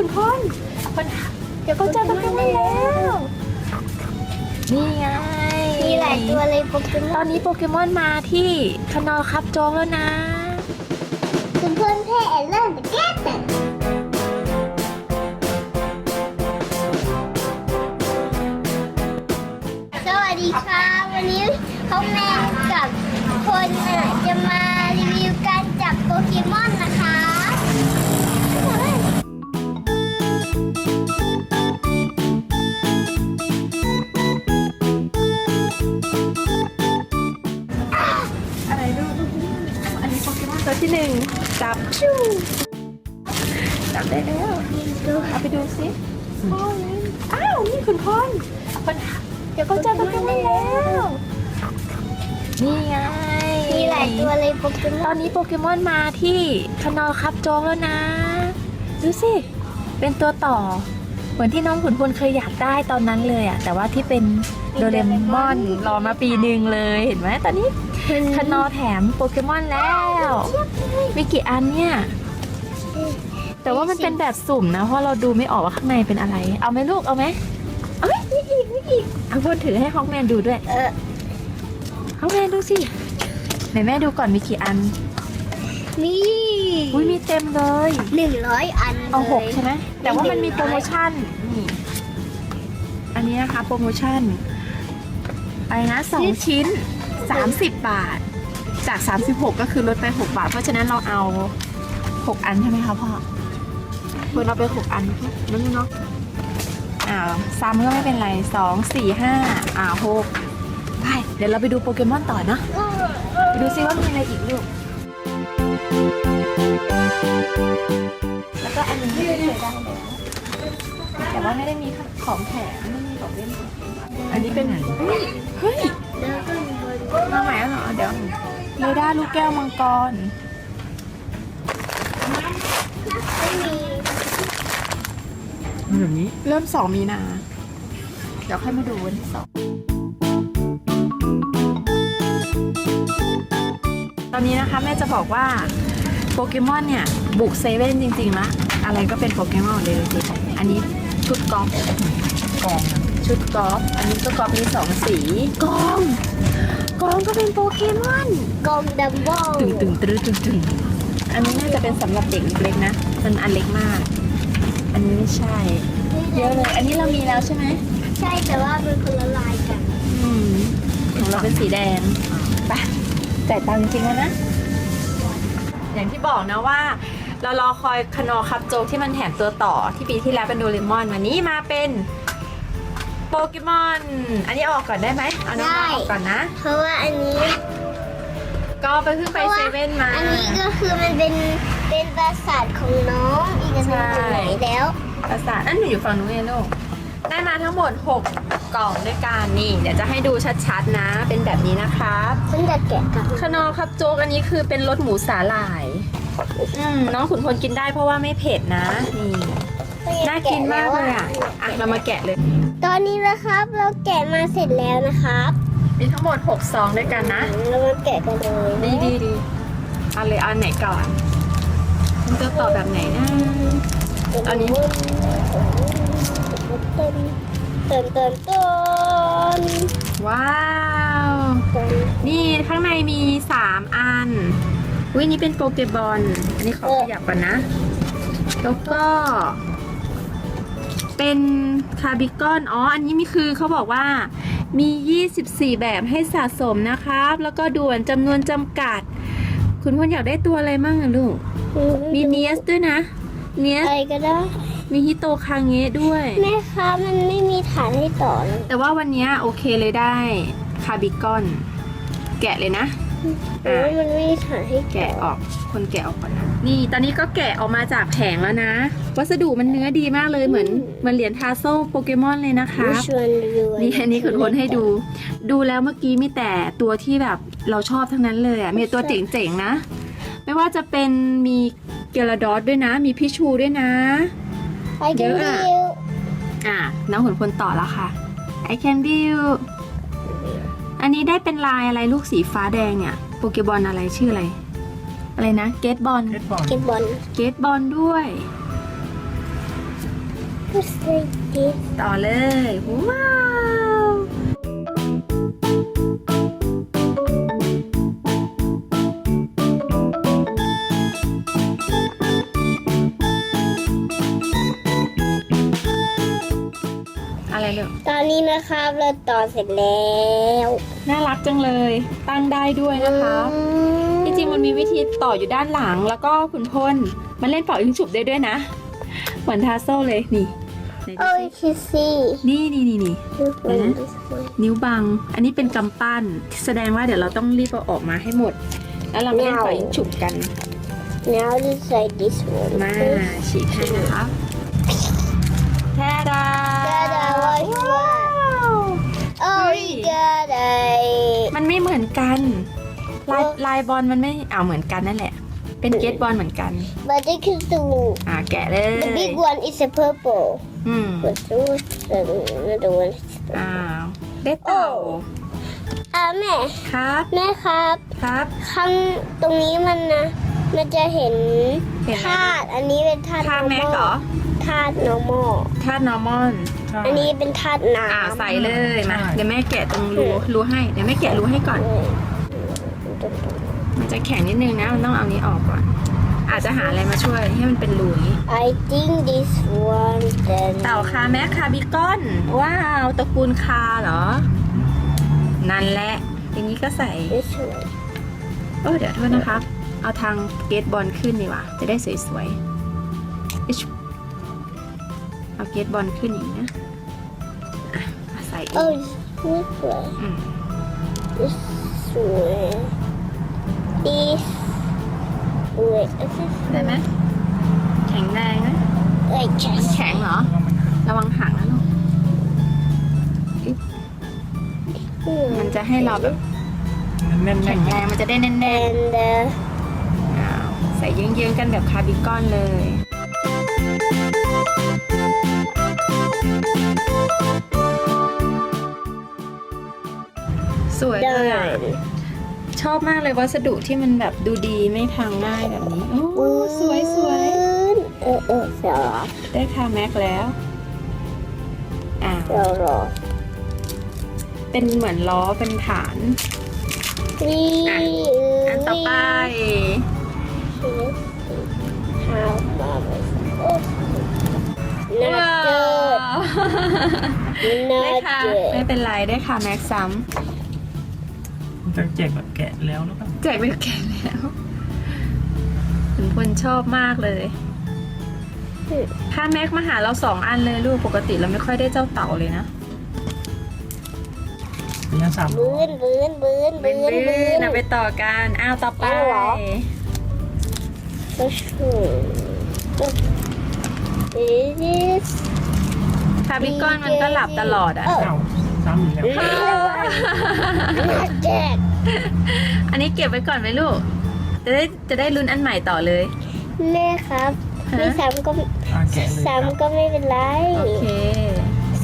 คุณพลคนเดี๋ยวก็เจอโปเกมอนแล้ว นี่ไง มีหลายตัวเลยโปเกมตออนนนี้โปเกมอนมาที่คนอครับโจงแล้วนะ คุณเพื่อนแพ้เริ่มจะแก้แต่สวัสดีค่ะวันนี้เขาแม่กับคนอะจะมารีวิวการจับโปเกมอนนะ ที่หนึ่งจับชูจับได้แล้วเอาไปดูสิอ้าวนี่คุณพลคนเดี๋ยวก็เจอโปเกมอนแล้ว นี่ไงมีหลายตัวเลยโปเกมตออนนนี้โปเกมอนมาที่คนอครับโจงแล้วนะ ดูสิ เป็นตัวต่อ เหมือนที่น้องขุนพลเคยอยากได้ตอนนั้นเลยอะแต่ว่าที่เป็นโดเรมอนรอมาปีหนึ่งเลยเห็นไหมตอนนี้ คนอแถมโปเกมอนแล้ว มีกี่อันเนี่ย แต่ว่ามันเป็นแบบสุ่มนะ เพราะเราดูไม่ออกว่าข้างในเป็นอะไร เอาไหมลูก เอาไหมเอ้ยไม่อีกไม่อีกเอาพูดถือให้ฮอกแมนดูด้วย เออฮอกแมนดูสิไหนแม่ดูก่อนมีกี่อัน มีอุ้ยมีเต็มเลยหนึ่งร้อยอันเอาหกลยใช่ไหมแต่ว่ามันมีโปรโมชั่นนี่อันนี้นะคะโปรโมชั่นอะไรนะสองชิ้น 30 บาท จาก 36 ก็คือลดไป 6 บาท เพราะฉะนั้นเราเอา 6 อันใช่ไหมคะพ่อควรเราไป 6 อันนั่นเนาะอ่าซ้ำก็ไม่เป็นไร 2 4 5 อ่า6ไปเดี๋ยวเราไปดูโปเกมอนต่อเนาะไปดูซิว่ามีอะไรอีกลูก แล้วก็อันหนึงที่ไม่เคยได้แล้วแต่ว่าไม่ได้มีของแถมไม่มีของเล่น อันนี้เป็นเฮ้ย เฮ้ยแล้วก็ มีบนมาใหม่แล้วเหรอเดี๋ยวเรด้าลูกแก้วมังกรไม่มีแบบนี้เริ่มสองมีนา เดี๋ยวค่อยมาดูวันที่สองตอนนี้นะคะแม่จะบอกว่าโปเกมอนเนี่ย บุกเซเว่นจริงๆละอะไรก็เป็นโปเกมอนหมดเลยจริงๆอันนี้ชุดกอล์ฟกองชุดกอล์ฟอันนี้ก็กอล์ฟมีสองสีกอง กองก็เป็นโปเกมอนกลมดัมเบิลตึงตึงตึงตึงตึงอันนี้น่าจะเป็นสำหรับเด็กเล็กนะ มันอันเล็กมาก อันนี้ไม่ใช่ เยอะเลย อันนี้เรามีแล้วใช่ไหม ใช่แต่ว่าเป็นคนละลายกัน อืมของเราเป็นสีแดงไปจ่ายตังค์จริงๆแล้วนะ อย่างที่บอกนะว่าเรารอคอยคานอคับโจกที่มันแถมตัวต่อที่ปีที่แล้วเป็นโดเรมอนวันนี้มาเป็น โปเกมอน อันนี้เอาออกก่อนได้ไหมเอาน้องๆออกก่อนนะ เพราะว่าอันนี้ก็ไปเพิ่งไปเซเว่นมา อันนี้ก็คือมันเป็นเป็นปราสาทของน้องอีกอันหนึงอยู่ไหนแล้วประสาทอันหนูอยู่ฝั่งนู้นเองลูกได้มาทั้งหมด 6 กล่องด้วยกันนี่ เดี๋ยวจะให้ดูชัดๆนะ เป็นแบบนี้นะครับฉันจะแกะกันขนอครับโจ๊กอันนี้คือเป็นรสหมูสาหร่าย อืมน้องขุนพลกินได้เพราะว่าไม่เผ็ดนะ นี่ น่ากินมากเลยอะ อะ เรามาแกะเลย ตอนนี้นะครับเราแกะมาเสร็จแล้วนะครับมีทั้งหมด6ซองด้วยกันนะเรามาแกะกันเลยดีดีดีเอาเลยเอาอันไหนก่อนมันจะต่อแบบไหนนะอันนี้เติมเติมเติมเติมว้าวเติมนี่ข้างในมี3อันวินี่เป็นโปเกบอลอันนี้ขอขยับก่อนนะแล้วก็ เป็นคาร์บิกอนอ๋อ อันนี้มีคือเขาบอกว่ามี 24 แบบให้สะสมนะครับ แล้วก็ด่วนจำนวนจำกัด คุณพลอยากได้ตัวอะไรมั่งอะลูก มีเนียสด้วยนะ เนียสอะไรก็ได้ มีฮิโตคางเงะด้วย แม่คะ มันไม่มีฐานให้ต่อเลยแต่ว่าวันเนี้ยโอเคเลยได้คาร์บิกอน แกะเลยนะ แต่ว่ามันไม่มีฐานให้ต่แกะออก คนแกะออกก่อนนะ นี่ ตอนนี้ก็แกะออกมาจากแผงแล้วนะ วัสดุมันเนื้อดีมากเลย เหมือนเหมือนเหรียญทาโซ่โปเกมอนเลยนะคะชวนดูนี่อันนี้ขุนพลให้ดู ดูแล้วเมื่อกี้มีแต่ตัวที่แบบเราชอบทั้งนั้นเลยอะ มีตัวเจ๋งๆนะ ไม่ว่าจะเป็นมีเกลาดอสด้วยนะ มีพิชูด้วยนะ ไปกันเยอะดิอะวอะน้องขุนพลต่อแล้วค่ะ I can view อั นนี้ได้เป็นลายอะไรลูกสีฟ้าแดงเนี่ย โปเกบอลอะไรชื่ออะไร อะไรนะ เกตบอล เก็ตบอลเก็บบอลเกตบอลด้วย just like this ต่อเลย ว้าว อะไรลูกตอนนี้นะครับเราต่อเสร็จแล้ว น่ารักจังเลย ตั้งได้ด้วยนะคะอืมที่จริงมันมีวิธีต่ออยู่ด้านหลังแล้วก็คุณพลมันเล่นเป่ายิงฉุบได้ด้วยนะ เหมือนทาโซ่เลยนี่ไหนดูโอ้ยสิคิสซี่นี่นี่นี่นี่ This เดี๋ยว one, นะ this one. นิ้วบัง อันนี้เป็นกำปั้นแสดงว่าเดี๋ยวเราต้องรีบเอาออกมาให้หมด แล้วเรามาเล่นเป่ายิงฉุบกัน Now just like this one. มาฉีกให้นะคะแท้ดา Oh, we got it. มันไม่เหมือนกัน ลายเออลายบอลมันไม่เอาเหมือนกันนั่นแหละ เป็นเกตบอลเหมือนกัน But this is the, อ่าแกะเลย the big one is a purple. อืม But the another one is อ้าวได้เต่าอ่าแม่ครับแม่ครับครับ ข้างตรงนี้มันนะ มันจะเห็นเห็นอะไรธาตุอันนี้เป็นธาตุทาแม็ก normal เหรอ ธาตุ normal ทาดนอร์มอนอันนี้เป็นธาตุน้ำอ่าใส่เลยมาเดี๋ยวแม่แกะตรงรูรูให้เดี๋ยวแม่แกะรูให้ก่อนเออมันจะแข็งนิดนึงนะมันต้องเอานี้ออกก่อน อาจจะหาอะไรมาช่วยให้มันเป็นรูอย่างนี้ I think this one then เต่าคาแม็กคาบิกอน ว้าวตระกูลคาเหรอ นั่นแหละอย่างนี้ก็ใส่ this one เออเดี๋ยวโทษนะครับ เอาทางเกตบอลขึ้นดีกว่า จะได้สวยๆอิ๊ช เอาเกตบอลขึ้นอย่างนี้นะอะมาใส่อีก oh this way อืม this way this way this is ได้ไหมแข็งแรงนะ like มัน just แข็งเหรอ ระวังหักนะลูกอิ๊บมันจะให้เราแบบแน่นแข็งแรง มันจะได้แน่น and uh, ๆอ้าวใส่เยื้องๆกันแบบคาร์บิคอนเลย สวยเลยอะ done ชอบมากเลยวัสดุที่มันแบบดูดีไม่พังง่ายแบบนี้โอ้สวยสวยเออเออ fell off ได้คาแม็กแล้วอ่า fell off เป็นเหมือนล้อเป็นฐาน we อันต่อไป how marvelous oh ว้า not วได้ good ค่ะ not ไม่ good เป็นไรได้ค่ะแม็กซ้ จะแจกแบบแกะแล้วหรือเปล่าำแจกไปแก่แล้วขุนพลชอบมากเลยค่าแม็กมาหาเราสองอันเลยลูกปกติเราไม่ค่อยได้เจ้าเต่าเลยนะมีทั้งสามบืนบืนบืนเป็นบืนบื้บือนนะไปต่อกันอ้าวต่อไปเอาเหรอ this คาร์บิคอนมันก็หลับตลอดอะเออเอ้า ซ้ำอีกแล้ว not dead อันนี้เก็บไว้ก่อนไหมลูก จะได้จะได้ลุ้นอันใหม่ต่อเลย แม่ครับฮะไม่ซ้ำก็อะแกะเลยครับซ้ำก็ไม่เป็นไรโอเค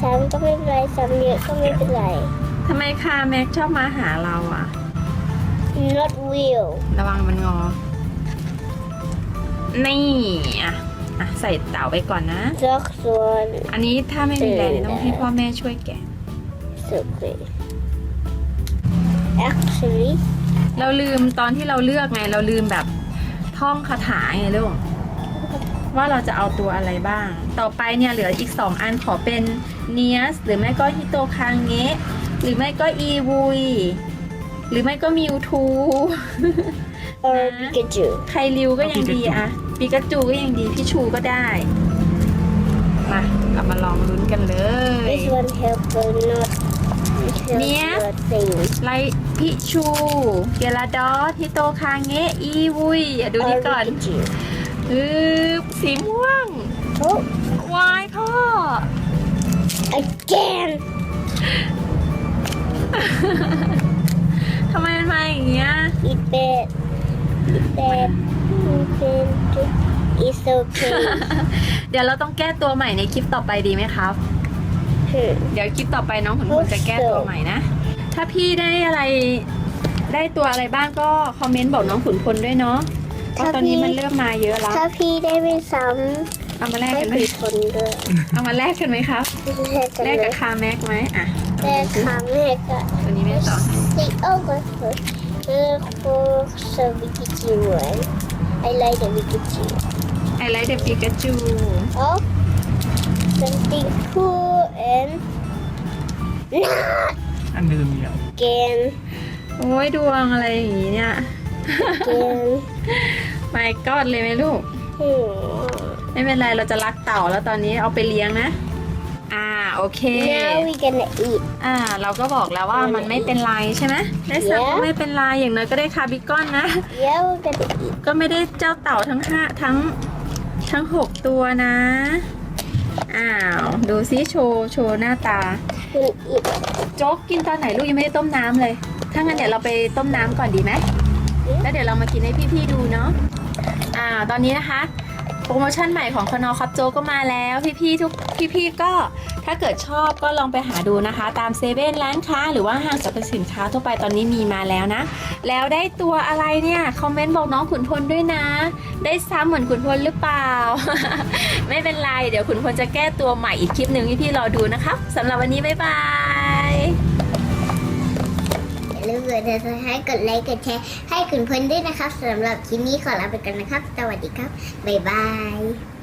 ซ้ำก็ไม่เป็นไรซ้ำเยอะก็ไม่เป็นไรทำไมคาแม็กชอบมาหาเราอะ not will ระวังมันงอ นี่อะอะใส่เต่าไปก่อนนะสักส่วน อันนี้ถ้าไม่มีแรงเนี่ยต้องให้พ่อแม่ช่วยแกะ สุดเลย actually เราลืมตอนที่เราเลือกไง เราลืมแบบท่องคาถาไงลูกว่าเราจะเอาตัวอะไรบ้าง ต่อไปเนี่ยเหลืออีก 2 อันขอเป็นเนียสหรือไม่ก็ฮิโตคางเงะหรือไม่ก็อีวุยหรือไม่ก็มิวทู or นะ Pikachu ไคริวก็ยังดีอะปิกาจูก็ยังดี พี่ชูก็ได้ มา เรามาลองลุ้นกันเลย this one help but not help Yes. the thing ไลพิชูเกลาดอสฮิโตคางเงะอีวุยอะดูนี่ or ก่อน Pikachu อือสีม่วง oh วายพ่อ again ทำไมมันมาอย่างเงี้ย eat bad eat bad eat bad it's okay เดี๋ยวเราต้องแก้ตัวใหม่ในคลิปต่อไปดีไหมครับ Hmm. เดี๋ยวคลิปต่อไปน้องขุนพลจะแก้ตัวใหม่นะ ถ้าพี่ได้อะไรได้ตัวอะไรบ้างก็คอมเมนต์บอกน้องขุนพลด้วยเนาะเพราะตอนนี้มันเริ่มมาเยอะแล้ว ถ้าพี่ได้ไม่ซ้เอามาแลกให้กันไหมกี่คนด้วยเอามาแลกกันไหมครับแลกกันแลกไหมกับคาแม็กไหมอะแลกค่ะแม่ก็ตัวนี้แม่ต่อให้ See, oh, good. good. Uh, for so Pikachu one. I like the Pikachu. ไอไลท์เดปิกาจู Oh, something cool and not อันเดิมเดียว again, โอ้ยดวงอะไรอย่างงี้เนี่ย again. ไม่กอดเลยไหมลูก Hmm. ไม่เป็นไรเราจะรักเต่าแล้วตอนนี้เอาไปเลี้ยงนะ อ่าโอเค Now we gonna eat. อ่า เราก็บอกแล้วว่ามันไม่เป็นไรใช่ไหมได้สักก็ Yeah. ไม่เป็นไรอย่างน้อยก็ได้คาร์บิคอนนะ Yeah, we're gonna eat. ก็ไม่ได้เจ้าเต่าทั้งห้าทั้งทั้งหกตัวนะ อ้าว ดูซิโชว์โชว์หน้าตาโจ๊กกินตอนไหนลูกยังไม่ได้ต้มน้ำเลย ถ้างั้นเดี๋ยวเราไปต้มน้ำก่อนดีไหมแล้วเดี๋ยวเรามากินให้พี่ๆดูเนาะอ่าตอนนี้นะคะ โปรโมชั่นใหม่ของคนอคับโจก็มาแล้วพี่ๆทุกพี่ๆก็ถ้าเกิดชอบก็ลองไปหาดูนะคะ ตามเซเว่นร้านค้า หรือว่าห้างสรรพสินค้าทั่วไปตอนนี้มีมาแล้วนะ แล้วได้ตัวอะไรเนี่ยคอมเมนต์บอกน้องขุนพลด้วยนะ ได้ซ้ำเหมือนขุนพลหรือเปล่า ไม่เป็นไร เดี๋ยวขุนพลจะแก้ตัวใหม่อีกคลิปหนึ่งให้พี่รอดูนะคะสำหรับวันนี้บ๊ายบาย ลืมกดติดตามให้กดไลค์กดแชร์ให้คุณเพื่อนด้วยนะครับสำหรับคลิปนี้ขอลาไปกันนะครับ สวัสดีครับ บ๊ายบาย